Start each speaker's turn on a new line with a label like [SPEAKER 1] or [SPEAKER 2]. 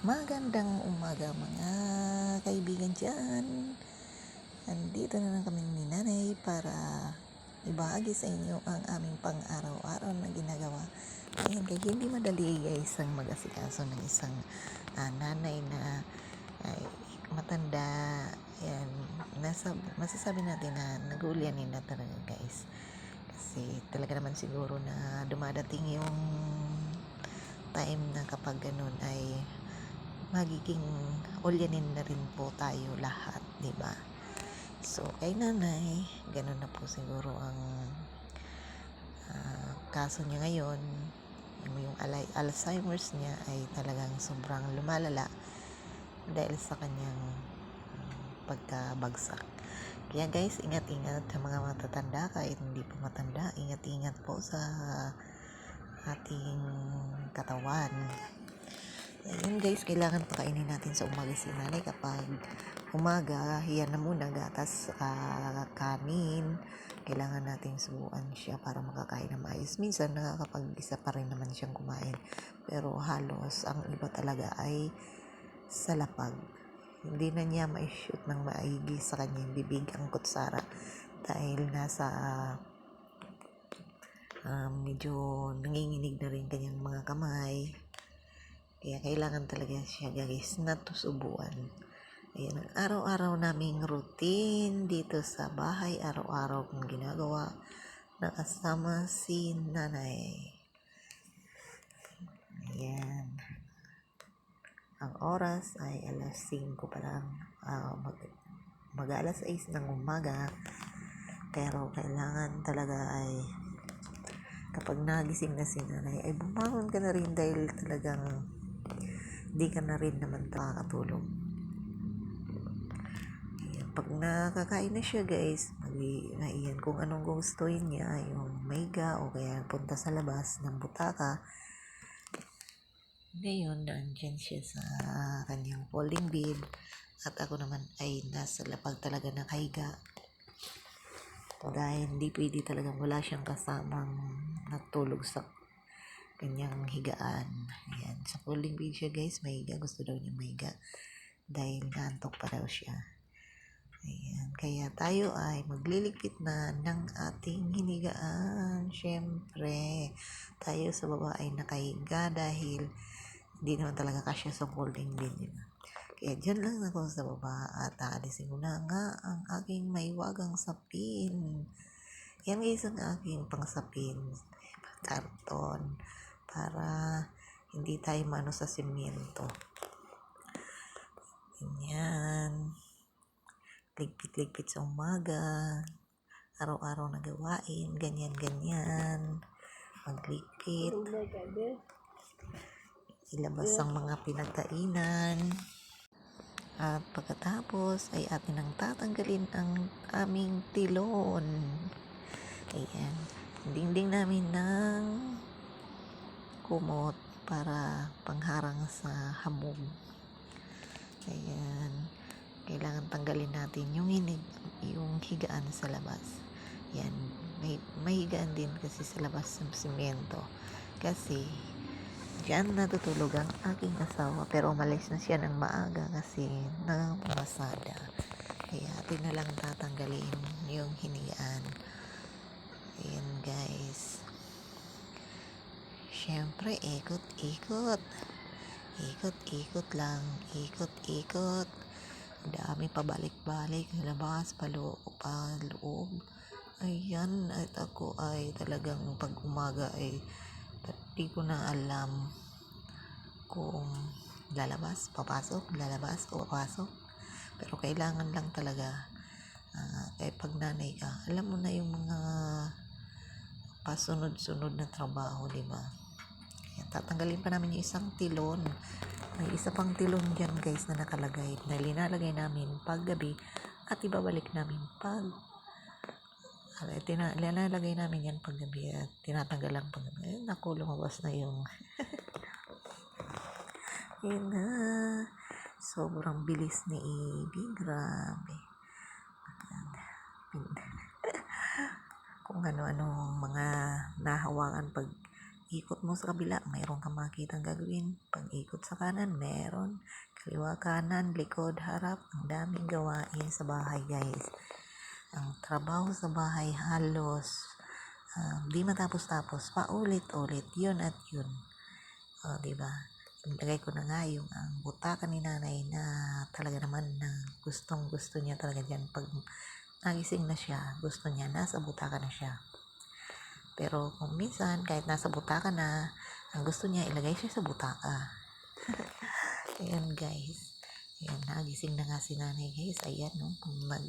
[SPEAKER 1] Magandang umaga mga kaibigan dyan. Nandito na lang kami ni nanay para ibahagi sa inyo ang aming pang-araw-araw na ginagawa. Ayan, kaya hindi madali guys ang mag-asikaso ng isang ah, nanay na ay, matanda. Ayan, nasa, masasabi natin na nag-uulyanin na talaga guys. Kasi talaga naman siguro na dumadating yung time na kapag ganun ay magiging ulyanin na rin po tayo lahat, di ba? So, kay nanay, ganun na po siguro ang ah, kaso niya ngayon. Yung, alay- Alzheimer's niya ay talagang sobrang lumalala dahil sa kanyang mm, pagkabagsak. Kaya guys, ingat-ingat sa mga matatanda kahit hindi po matanda. Ingat-ingat po sa ating katawan. Ayun guys, kailangan pakainin natin sa umaga si nanay kapag umaga, yan na muna gatas ah, kanin. Kailangan natin subuan siya para makakain na maayos. Minsan nakakapag-isa pa rin naman siyang kumain. Pero halos ang iba talaga ay sa lapag. Hindi na niya ma-shoot ng maigi sa kanyang bibig ang kutsara dahil nasa ah, medyo nanginginig na rin kanyang mga kamay. Kaya kailangan talaga siya guys na tusubuan. Ayan ang araw-araw naming routine dito sa bahay. Araw-araw kong ginagawa na kasama si nanay. Ayan. Ang oras ay alas 5 pa lang. Ah, mag, mag alas 6 ng umaga. Pero kailangan talaga ay kapag nagising na si nanay ay bumangon ka na rin dahil talagang di ka na rin naman makakatulog. Ayan, pag nakakain na siya guys, mag ayan, kung anong gustuin niya, yung maiga o kaya punta sa labas ng butaka. Ngayon, nandyan siya sa kanyang falling bed at ako naman ay nasa lapag talaga nakahiga. Dahil hindi pwede talaga wala siyang kasamang natulog sa kanyang higaan. Ayan. Sa bed siya guys, mahiga. Gusto daw niya mahiga. Dahil naantok pa daw siya. Ayan. Kaya tayo ay magliligpit na ng ating hinigaan. Siyempre, tayo sa baba ay nakahiga dahil hindi naman talaga kasya sa folding bed. Diba? Kaya dyan lang ako sa baba at aalisin ko na nga ang aking maiwagang sapin. Yan guys ang aking pangsapin. Karton para hindi tayo mano sa simyento. Ganyan. Ligpit-ligpit sa umaga. Araw-araw na gawain. Ganyan-ganyan. Magligpit. Ilabas ang mga pinagkainan. At pagkatapos ay atin ang tatanggalin ang aming tilon. Ayan. Dingding namin ng kumot para pangharang sa hamog. Ayan. Kailangan tanggalin natin yung hinig, yung higaan sa labas. Yan. May, may higaan din kasi sa labas ng simento. Kasi Diyan natutulog ang aking asawa pero umalis na siya ng maaga kasi namasada. Kaya atin na lang tatanggalin yung hinigaan. Ayan guys. Siyempre, ikot-ikot. Ikot-ikot lang. Ikot-ikot. Dami pabalik-balik. Labas, paloob, paloob. Ayan, at ako ay talagang pag umaga ay di ko na alam kung lalabas, papasok, lalabas o papasok. Pero kailangan lang talaga uh, kaya pag nanay ka, alam mo na yung mga pasunod-sunod na trabaho, di ba? Tatanggalin pa namin yung isang tilon. May isa pang tilon dyan guys na nakalagay na linalagay namin pag gabi at ibabalik namin pag tina, linalagay namin yan pag gabi at tinatanggal lang pag gabi. Ayun, naku, lumabas na yung yun na. Sobrang bilis ni Ibi. Grabe. Kung ano-ano mga nahawakan pag ikot mo sa kabila, mayroon kang makitang gagawin. Pag ikot sa kanan, meron. Kaliwa kanan, likod, harap. Ang daming gawain sa bahay guys. Ang trabaho sa bahay halos ah, di matapos-tapos. Paulit-ulit. Yun at yun. O, di ba? Nilagay ko na nga yung ang butaka ni nanay na talaga naman na gustong gusto niya talaga dyan. Pag nagising na siya, gusto niya, nasa butaka na siya. Pero kung minsan, kahit nasa butaka na, ang gusto niya, ilagay siya sa butaka. Ayan guys. Ayan, nagising na nga si nanay guys. Ayan, no? Mag,